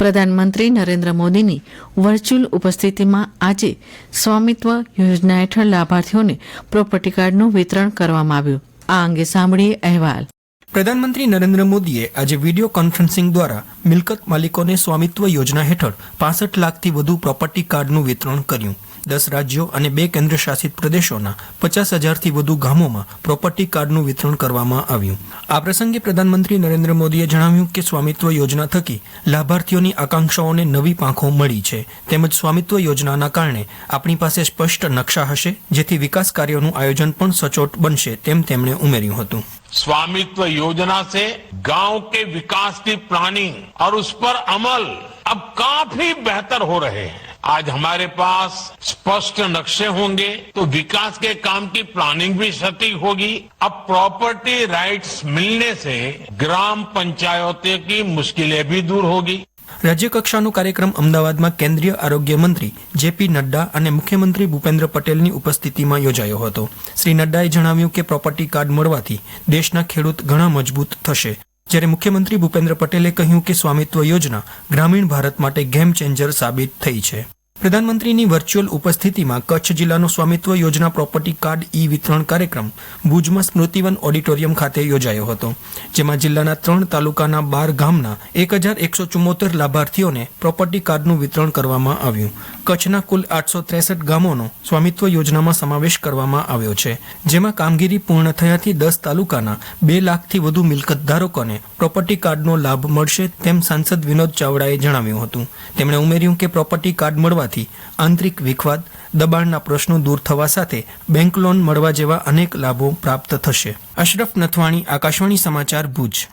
પ્રધાનમંત્રી નરેન્દ્ર મોદીની વર્ચ્યુઅલ ઉપસ્થિતિમાં આજે સ્વામિત્વ યોજના હેઠળ લાભાર્થીઓને પ્રોપર્ટી કાર્ડનું વિતરણ કરવામાં આવ્યું. આ અંગે સાંભળીએ અહેવાલ. પ્રધાનમંત્રી નરેન્દ્ર મોદીએ આજે વીડિયો કોન્ફરન્સિંગ દ્વારા મિલકત માલિકોને સ્વામિત્વ યોજના હેઠળ પાસઠ લાખથી વધુ પ્રોપર્ટી કાર્ડનું વિતરણ કર્યું. દસ રાજ્યો અને બે કેન્દ્રશાસિત પ્રદેશોના પચાસ હજારથી વધુ ગામોમાં પ્રોપર્ટી કાર્ડનું વિતરણ કરવામાં આવ્યું આ પ્રસંગે પ્રધાનમંત્રી નરેન્દ્ર મોદીએ જણાવ્યું કે સ્વામિત્વ યોજના થકી લાભાર્થીઓની આકાંક્ષાઓને નવી પાંખો મળી છે તેમજ સ્વામિત્વ યોજનાના કારણે આપણી પાસે સ્પષ્ટ નકશા હશે જેથી વિકાસ કાર્યોનું આયોજન પણ સચોટ બનશે તેમ તેમણે ઉમેર્યું હતું स्वामित्व योजना से गांव के विकास की प्लानिंग और उस पर अमल अब काफी बेहतर हो रहे हैं आज हमारे पास स्पष्ट नक्शे होंगे तो विकास के काम की प्लानिंग भी सटीक होगी अब प्रॉपर्टी राइट्स मिलने से ग्राम पंचायतों की मुश्किलें भी दूर होगी રાજ્યકક્ષાનો કાર્યક્રમ અમદાવાદમાં કેન્દ્રીય આરોગ્ય મંત્રી જેપી નડ્ડા અને મુખ્યમંત્રી ભૂપેન્દ્ર પટેલની ઉપસ્થિતિમાં યોજાયો હતો શ્રી નડ્ડાએ જણાવ્યું કે પ્રોપર્ટી કાર્ડ મળવાથી દેશના ખેડૂત ઘણા મજબૂત થશે જ્યારે મુખ્યમંત્રી ભૂપેન્દ્ર પટેલે કહ્યું કે સ્વામિત્વ યોજના ગ્રામીણ ભારત માટે ગેમ ચેન્જર સાબિત થઈ છે પ્રધાનમંત્રીની વર્ચ્યુઅલ ઉપસ્થિતિમાં કચ્છ જિલ્લાનો સ્વામિત્વ યોજના પ્રોપર્ટી કાર્ડ ઈ વિતરણ કાર્યક્રમ ભુજમાં સ્મૃતિવન ઓડિટોરિયમ ખાતે યોજાયો હતો, જેમાં જિલ્લાના ત્રણ તાલુકાના બાર ગામના એક હજાર એકસો ચુમ્મોતેર લાભાર્થીઓને પ્રોપર્ટી કાર્ડનું વિતરણ કરવામાં આવ્યું. કચ્છના કુલ આઠસો ત્રેસઠ ગામોનો સ્વામિત્વ યોજનામાં સમાવેશ કરવામાં આવ્યો છે, જેમાં કામગીરી પૂર્ણ થયાથી દસ તાલુકાના બે લાખથી વધુ મિલકત ધારકોને પ્રોપર્ટી કાર્ડનો લાભ મળશે તેમ સાંસદ વિનોદ ચાવડાએ જણાવ્યું હતું. તેમણે ઉમેર્યું કે પ્રોપર્ટી કાર્ડ મળવાથી આંતરિક વિખવાદ, દબાણના પ્રશ્નો દૂર થવા સાથે બેંક લોન મળવા જેવા અનેક લાભો પ્રાપ્ત થશે. અશરફ નથવાણી, આકાશવાણી સમાચાર ભુજ.